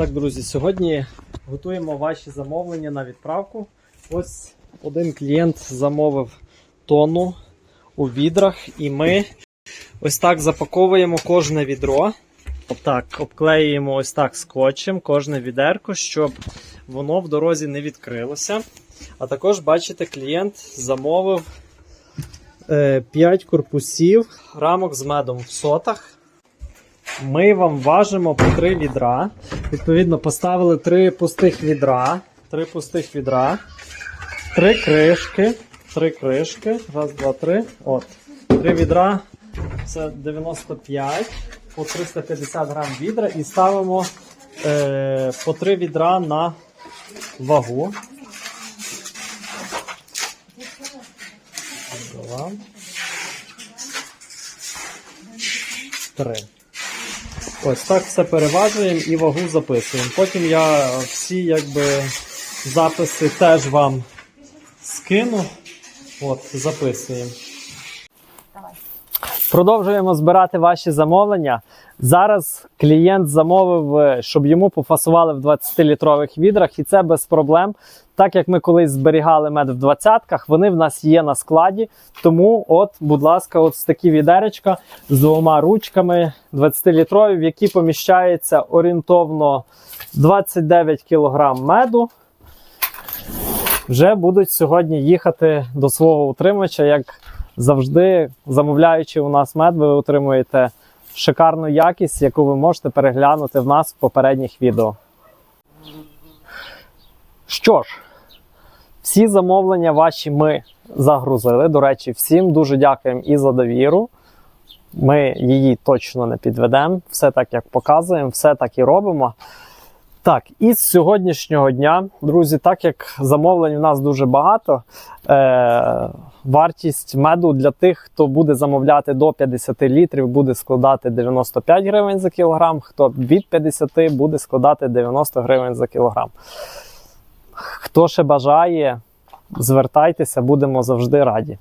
Так, друзі, сьогодні готуємо ваші замовлення на відправку. Ось один клієнт замовив тонну у відрах, і ми ось так запаковуємо кожне відро. Так, обклеюємо ось так скотчем кожне відерко, щоб воно в дорозі не відкрилося. А також, бачите, клієнт замовив 5 корпусів рамок з медом в сотах. Ми вам важимо по 3 відра. Відповідно, поставили 3 пустих відра. 3 пустих відра. 3 кришки. 3 кришки. Раз, два, три. От. 3 відра. Це 95 по 350 грам відра. І ставимо е, по 3 відра на вагу. Три. Ось так все переважуємо і вагу записуємо. Потім я всі якби записи теж вам скину. От, записуємо. Продовжуємо збирати ваші замовлення. Зараз клієнт замовив, е, щоб йому пофасували в 20-літрових відрах, і це без проблем. Так як ми колись зберігали мед в 20-ках, вони в нас є на складі. Тому, от, будь ласка, от такі відеречка з двома ручками 20-літрові, в які поміщається орієнтовно 29 кг меду. Вже будуть сьогодні їхати до свого утримувача. Як завжди, замовляючи у нас мед, ви отримуєте шикарну якість, яку ви можете переглянути в нас в попередніх відео. Що ж, всі замовлення ваші ми загрузили. До речі, всім дуже дякуємо і за довіру. Ми її точно не підведемо. Все так, як показуємо, все так і робимо. Так, і з сьогоднішнього дня, друзі, так як замовлень у нас дуже багато, е- вартість меду для тих, хто буде замовляти до 50 літрів, буде складати 95 гривень за кілограм, хто від 50 буде складати 90 гривень за кілограм. Хто ще бажає, звертайтеся, будемо завжди раді.